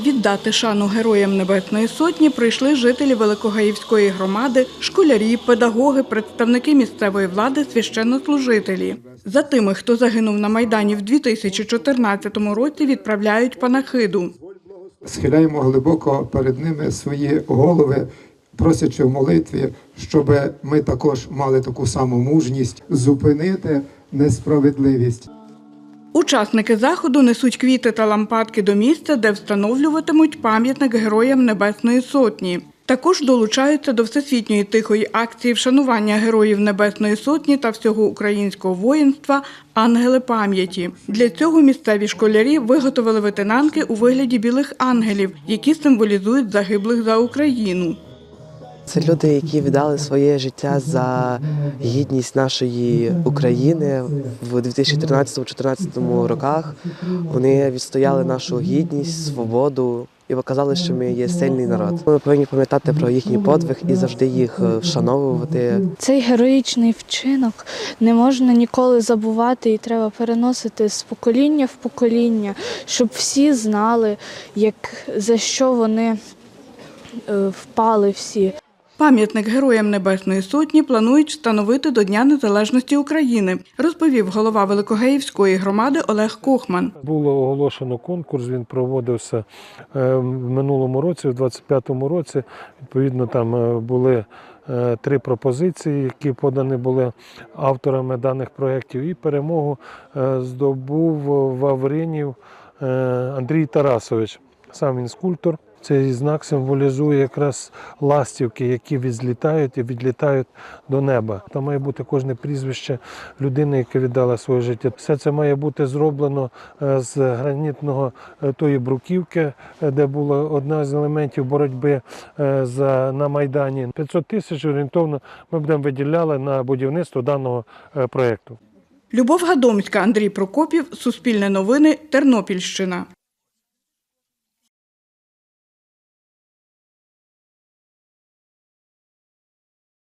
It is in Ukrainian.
Віддати шану героям Небесної Сотні прийшли жителі Великогаївської громади, школярі, педагоги, представники місцевої влади, священнослужителі. За тими, хто загинув на Майдані в 2014 році, відправляють панахиду. схиляємо глибоко перед ними свої голови, просячи в молитві, щоб ми також мали таку саму мужність зупинити несправедливість. Учасники заходу несуть квіти та лампадки до місця, де встановлюватимуть пам'ятник героям Небесної Сотні. Також долучаються до всесвітньої тихої акції вшанування героїв Небесної Сотні та всього українського воїнства Ангели пам'яті. Для цього місцеві школярі виготовили ветенанки у вигляді білих ангелів, які символізують загиблих за Україну. Це люди, які віддали своє життя за гідність нашої України в 2013-2014 роках. Вони відстояли нашу гідність, свободу і показали, що ми є сильний народ. Ми повинні пам'ятати про їхній подвиг і завжди їх е, вшановувати. Цей героїчний вчинок не можна ніколи забувати і треба переносити з покоління в покоління, щоб всі знали, як, за що вони е, впали всі. Пам'ятник героям Небесної Сотні планують встановити до Дня Незалежності України, розповів голова Великогеївської громади Олег Кохман. Було оголошено конкурс. Він проводився е, в минулому році, в 25-му році. Відповідно, там е, були е, три пропозиції, які подані були авторами даних проєктів. І перемогу здобув Вавринів Андрій Тарасович. Сам він скульптор. Цей знак символізує якраз ластівки, які відзлітають і відлітають до неба. Там має бути кожне прізвище людини, яка віддала своє життя. Все це має бути зроблено е, з гранітного е, тої бруківки, е, де була одна з елементів боротьби за на майдані. 500 тисяч орієнтовно ми будемо виділяли на будівництво даного проєкту. Любов Гадомська, Андрій Прокопів, Суспільне новини, Тернопільщина.